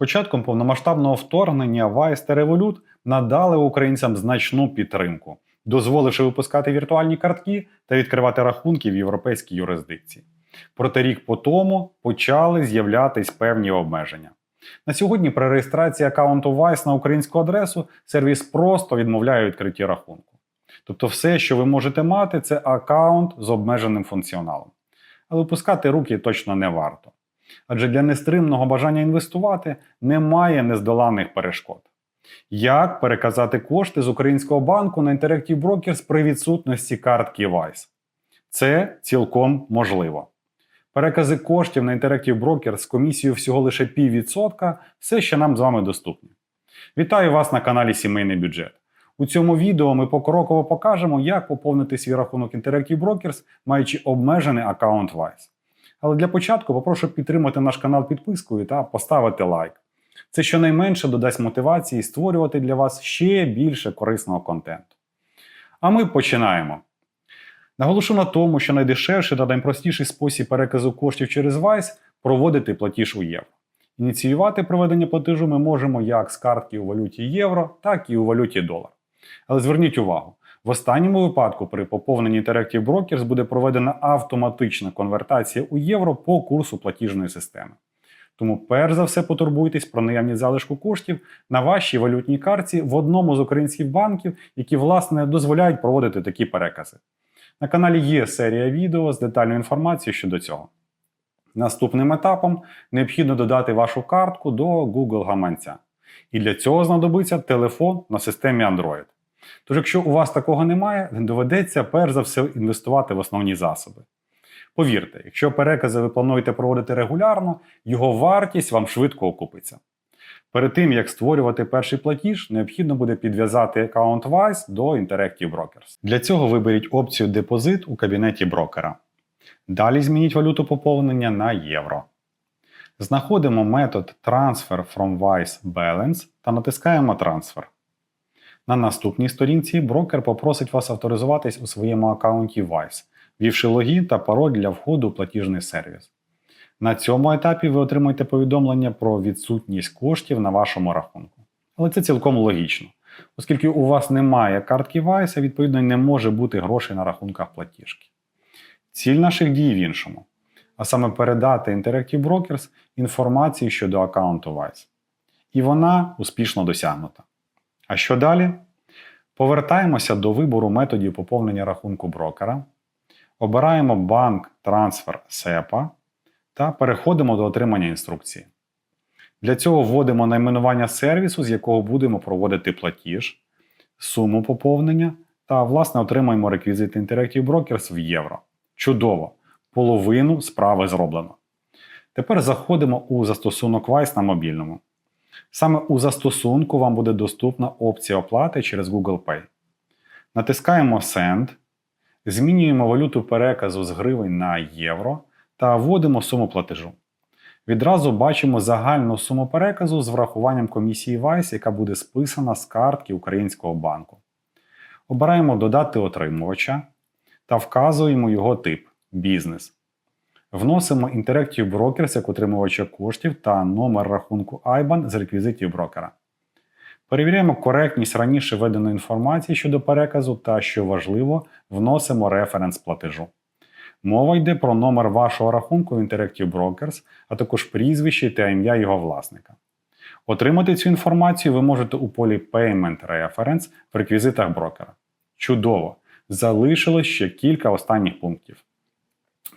Початком повномасштабного вторгнення Vice та Revolut надали українцям значну підтримку, дозволивши випускати віртуальні картки та відкривати рахунки в європейській юрисдикції. Проте рік по тому почали з'являтись певні обмеження. На сьогодні при реєстрації аккаунту Vice на українську адресу сервіс просто відмовляє відкритті рахунку. Тобто, все, що ви можете мати, це аккаунт з обмеженим функціоналом. Але випускати руки точно не варто. Адже для нестримного бажання інвестувати немає нездоланих перешкод. Як переказати кошти з українського банку на Interactive Brokers при відсутності картки Vice? Це цілком можливо. Перекази коштів на Interactive Brokers з комісією всього лише піввідсотка все ще нам з вами доступні. Вітаю вас на каналі Сімейний бюджет. У цьому відео ми покроково покажемо, як поповнити свій рахунок Interactive Brokers, маючи обмежений аккаунт Vice. Але для початку попрошу підтримати наш канал підпискою та поставити лайк. Це щонайменше додасть мотивації створювати для вас ще більше корисного контенту. А ми починаємо. Наголошу на тому, що найдешевший та найпростіший спосіб переказу коштів через Vice проводити платіж у євро. Ініціювати проведення платежу ми можемо як з картки у валюті євро, так і у валюті долар. Але зверніть увагу, в останньому випадку при поповненні Interactive Brokers буде проведена автоматична конвертація у євро по курсу платіжної системи. Тому перш за все потурбуйтесь про наявність залишку коштів на вашій валютній картці в одному з українських банків, які власне дозволяють проводити такі перекази. На каналі є серія відео з детальною інформацією щодо цього. Наступним етапом необхідно додати вашу картку до Google гаманця. І для цього знадобиться телефон на системі Android. Тож, якщо у вас такого немає, доведеться перш за все інвестувати в основні засоби. Повірте, якщо перекази ви плануєте проводити регулярно, його вартість вам швидко окупиться. Перед тим, як створювати перший платіж, необхідно буде підв'язати аккаунт Wise до Interactive Brokers. Для цього виберіть опцію Депозит у кабінеті брокера. Далі змініть валюту поповнення на євро. Знаходимо метод Transfer from Wise Balance та натискаємо Трансфер. На наступній сторінці брокер попросить вас авторизуватись у своєму аккаунті Wise, ввівши логін та пароль для входу у платіжний сервіс. На цьому етапі ви отримаєте повідомлення про відсутність коштів на вашому рахунку. Але це цілком логічно, оскільки у вас немає картки а відповідно не може бути грошей на рахунках платіжки. Ціль наших дій в іншому, а саме передати Interactive Brokers інформацію щодо аккаунту Wise. І вона успішно досягнута. А що далі? Повертаємося до вибору методів поповнення рахунку брокера, обираємо банк трансфер SEPA та переходимо до отримання інструкції. Для цього вводимо найменування сервісу, з якого будемо проводити платіж, суму поповнення та, власне, отримаємо реквізити Interactive Brokers в євро. Чудово! Половину справи зроблено. Тепер заходимо у застосунок Wise на мобільному. Саме у застосунку вам буде доступна опція оплати через Google Pay. Натискаємо Send, змінюємо валюту переказу з гривень на євро та вводимо суму платежу. Відразу бачимо загальну суму переказу з врахуванням комісії Vice, яка буде списана з картки Українського банку. Обираємо Додати отримувача та вказуємо його тип бізнес. Вносимо Interactive Brokers як отримувача коштів та номер рахунку IBAN з реквізитів брокера. Перевіряємо коректність раніше введеної інформації щодо переказу та, що важливо, вносимо референс платежу. Мова йде про номер вашого рахунку в Interactive Brokers, а також прізвище та ім'я його власника. Отримати цю інформацію ви можете у полі Payment Reference в реквізитах брокера. Чудово! Залишилось ще кілька останніх пунктів.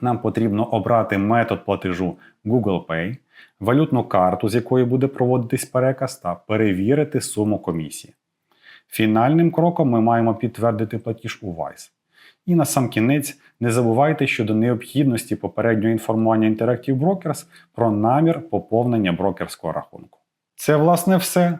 Нам потрібно обрати метод платежу Google Pay, валютну карту, з якої буде проводитись переказ, та перевірити суму комісії. Фінальним кроком ми маємо підтвердити платіж у Wise. І на сам кінець не забувайте щодо необхідності попереднього інформування Interactive Brokers про намір поповнення брокерського рахунку. Це, власне, все.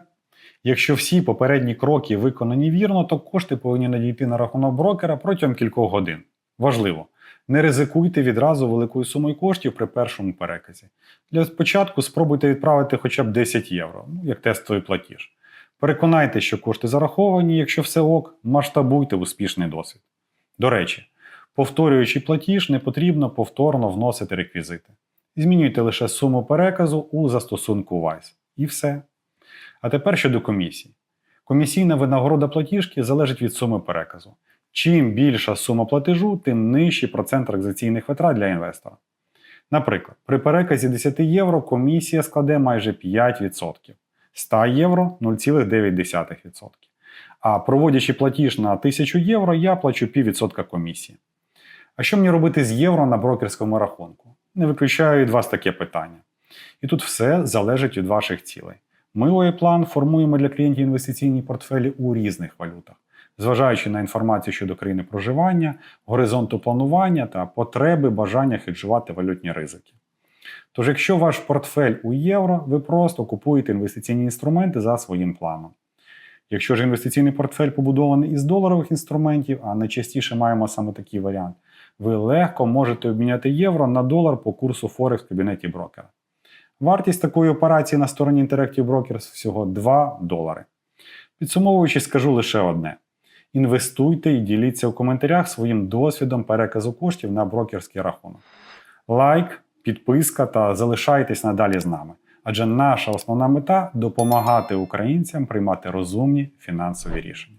Якщо всі попередні кроки виконані вірно, то кошти повинні надійти на рахунок брокера протягом кількох годин. Важливо, не ризикуйте відразу великою сумою коштів при першому переказі. Для початку спробуйте відправити хоча б 10 євро, ну, як тестовий платіж. Переконайте, що кошти зараховані, якщо все ок, масштабуйте успішний досвід. До речі, повторюючи платіж, не потрібно повторно вносити реквізити. Змінюйте лише суму переказу у застосунку Wise. І все. А тепер щодо комісій. Комісійна винагорода платіжки залежить від суми переказу. Чим більша сума платежу, тим нижчий процент транзакційних витрат для інвестора. Наприклад, при переказі 10 євро комісія складе майже 5%, 100 євро 0,9%. А проводячи платіж на 1000 євро, я плачу піввідсотка комісії. А що мені робити з євро на брокерському рахунку? Не виключаю від вас таке питання. І тут все залежить від ваших цілей. Ми ОЄПлан формуємо для клієнтів інвестиційні портфелі у різних валютах, зважаючи на інформацію щодо країни проживання, горизонту планування та потреби бажання хеджувати валютні ризики. Тож, якщо ваш портфель у євро, ви просто купуєте інвестиційні інструменти за своїм планом. Якщо ж інвестиційний портфель побудований із доларових інструментів, а найчастіше маємо саме такий варіант, ви легко можете обміняти євро на долар по курсу Форекс в кабінеті брокера. Вартість такої операції на стороні Interactive Brokers всього 2 долари. Підсумовуючи, скажу лише одне: інвестуйте і діліться у коментарях своїм досвідом переказу коштів на брокерський рахунок. Лайк, підписка та залишайтесь надалі з нами. Адже наша основна мета допомагати українцям приймати розумні фінансові рішення.